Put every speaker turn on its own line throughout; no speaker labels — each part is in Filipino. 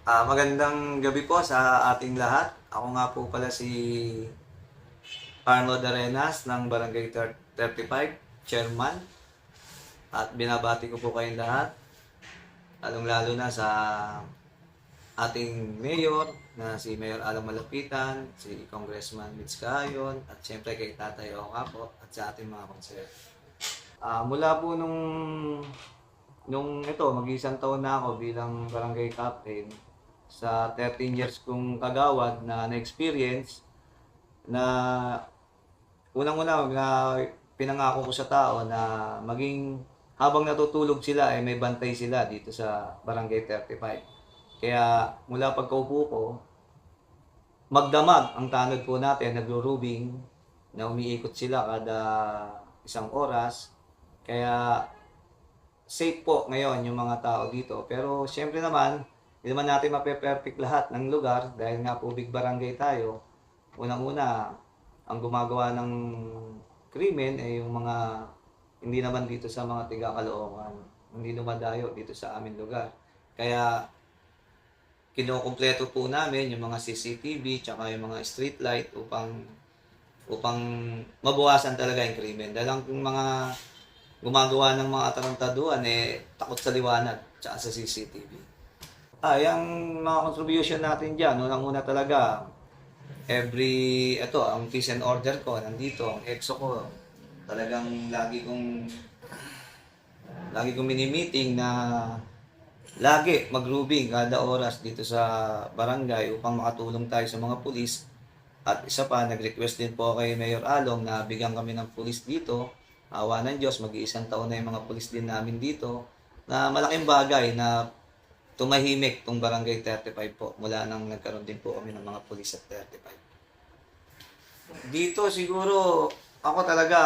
Ah, magandang gabi po sa ating lahat. Ako nga po pala si Arnold Arenas ng Barangay 35, Chairman. At binabati ko po kayong lahat. Lalong-lalo na sa ating mayor na si Mayor Alang Malapitan, si Congressman Mitch Cayon, at siyempre kay Tatay Oka po, at sa ating mga konser. Ah, mula po nung nung ito, mag-isang taon na ako bilang barangay captain sa 13 years kong kagawad na na-experience na unang-una na pinangako ko sa tao na maging habang natutulog sila ay may bantay sila dito sa barangay 35. Kaya mula pagkaupo ko, magdamag ang tanod po natin, nagro-rubing, na umiikot sila kada isang oras. Kaya safe po ngayon yung mga tao dito. Pero syempre naman, hindi naman natin mape-perfect lahat ng lugar dahil nga po big barangay tayo. Unang-una, ang gumagawa ng krimen ay yung mga hindi naman dito sa mga tiga Caloocan. Hindi dumadayo dito sa amin lugar. Kaya kinukumpleto po namin yung mga CCTV tsaka yung mga street light upang upang mabawasan talaga yung krimen. Dahil ang mga gumagawa ng mga atarantaduan eh takot sa liwanag tsaka sa CCTV. Ah, yung mga contribution natin diyan, unang-una talaga every ito ang peace and order ko nandito, ang EXO ko talagang lagi kong lagi kong mini-meeting na lagi mag-grooving kada oras dito sa barangay upang makatulong tayo sa mga pulis. At isa pa, nag-request din po kay Mayor Along na bigyan kami ng pulis dito. Awa ng Diyos, mag-iisang taon na yung mga pulis din namin dito. Na malaking bagay na tumahimik tong barangay 35 po. Mula nang nagkaroon din po kami ng mga pulis at 35. Dito siguro ako talaga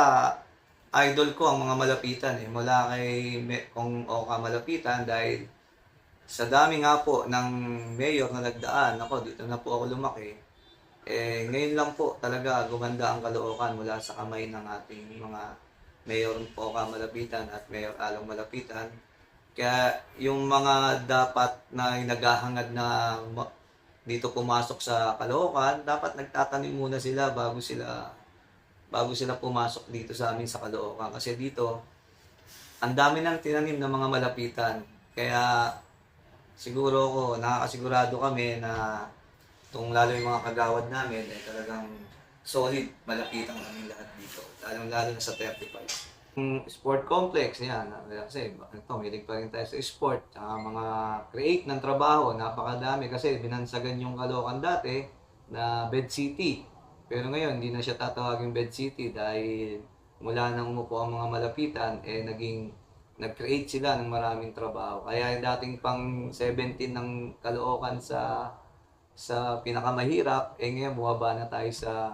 idol ko ang mga malapitan eh. Mula kay kung Oka Malapitan dahil sa dami nga po ng mayor na nagdaan ako dito na po ako lumaki. Eh ngayon lang po talaga gumanda ang Caloocan mula sa kamay ng ating mga mayor Oka Malapitan at Mayor Along Malapitan kaya yung mga dapat na naghahangad na dito pumasok sa Caloocan, dapat nagtatanim muna sila bago sila bago sila pumasok dito sa amin sa Caloocan. Kasi dito, ang dami nang tinanim ng mga malapitan. Kaya siguro ko, nakakasigurado kami na itong lalo yung mga kagawad namin ay talagang solid malapitan kami lahat dito. Lalong lalo na sa 35. Sport complex, yan. Kasi ito, milig pa rin tayo sa sport. Tsaka mga create ng trabaho, napakadami. Kasi binansagan yung Caloocan dati na Bed City. Pero ngayon, hindi na siya tatawagin Bed City dahil mula nang umupo ang mga malapitan, eh naging nag-create sila ng maraming trabaho. Kaya yung dating pang 17 ng Caloocan sa sa pinakamahirap, eh ngayon bumaba na tayo sa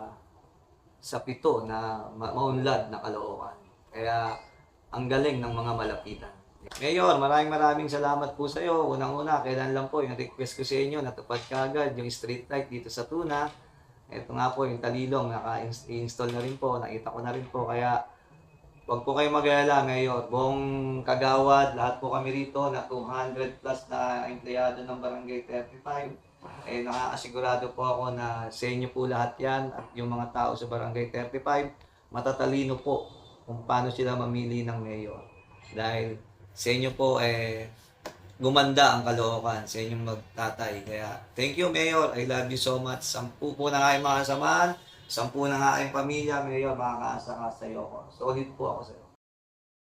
sa pito na ma- maunlad na Caloocan. Kaya ang galing ng mga malapitan. Mayor, maraming maraming salamat po sa iyo. Unang-una, kailan lang po yung request ko sa inyo, natupad ka agad yung street light dito sa Tuna. Ito nga po yung talilong, naka-install na rin po, nakita ko na rin po. Kaya Huwag po kayo mag-alala, Mayor. Buong kagawad, lahat po kami rito na 200 plus na empleyado ng Barangay 35. Eh, nakakasigurado po ako na sa inyo po lahat yan at yung mga tao sa Barangay 35, matatalino po kung paano sila mamili ng Mayor. Dahil sa inyo po, eh, gumanda ang kalookan sa inyong magtatay. Kaya, thank you, Mayor. I love you so much. Sampu po na nga yung mga samahan. Sampu na nga kayong pamilya, Mayor. Makakaasa ka sa iyo ko. Solid po ako sa iyo.